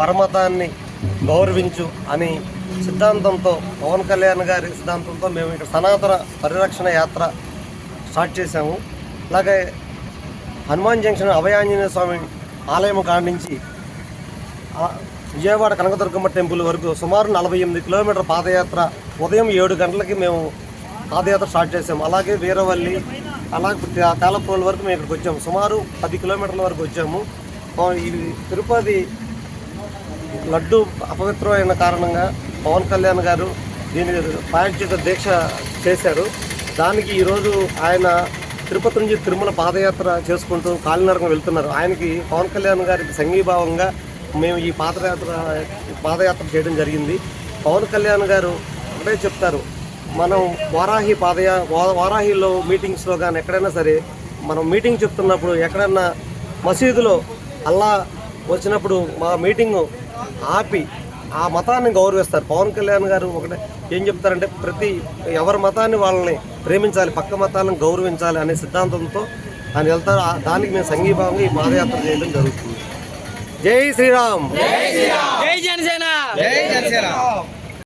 పరమతాన్ని గౌరవించు అని సిద్ధాంతంతో పవన్ కళ్యాణ్ గారి సిద్ధాంతంతో మేము ఇక్కడ సనాతన పరిరక్షణ యాత్ర స్టార్ట్ చేశాము. అలాగే హనుమాన్ జంక్షన్ అభయాంజనేయ స్వామి ఆలయం కాండించి విజయవాడ కనకదుర్గమ్మ టెంపుల్ వరకు సుమారు నలభై ఎనిమిది కిలోమీటర్ పాదయాత్ర ఉదయం ఏడు గంటలకి మేము పాదయాత్ర స్టార్ట్ చేసాము అలాగే వీరవల్లి అలాగే తాళపూల వరకు మేము ఇక్కడికి వచ్చాము. సుమారు పది కిలోమీటర్ల వరకు వచ్చాము. ఈ తిరుపతి లడ్డు అపవిత్రమైన కారణంగా పవన్ కళ్యాణ్ గారు దీని ప్రాయోజిత దీక్ష చేశారు. దానికి ఈరోజు ఆయన తిరుపతి నుంచి తిరుమల పాదయాత్ర చేసుకుంటూ కాలినరకం వెళ్తున్నారు. ఆయనకి పవన్ కళ్యాణ్ గారికి సంఘీభావంగా మేము ఈ పాదయాత్ర పాదయాత్ర చేయడం జరిగింది. పవన్ కళ్యాణ్ గారు ఒకటే చెప్తారు. మనం వారాహి పాదయా వా- వారాహిలో మీటింగ్స్లో కానీ ఎక్కడైనా సరే మనం మీటింగ్ చెప్తున్నప్పుడు ఎక్కడైనా మసీదులో అల్లా వచ్చినప్పుడు మా మీటింగ్ ఆపి ఆ మతాన్ని గౌరవిస్తారు. పవన్ కళ్యాణ్ గారు ఒకటే ఏం చెప్తారంటే ప్రతి ఎవరి మతాన్ని వాళ్ళని ప్రేమించాలి పక్క మతాలను గౌరవించాలి అనే సిద్ధాంతంతో ఆయన వెళ్తారు. దానికి మేము సంఘీభావంగా ఈ పాదయాత్ర చేయడం జరుగుతుంది. జై శ్రీరామ్! జై జనసేన!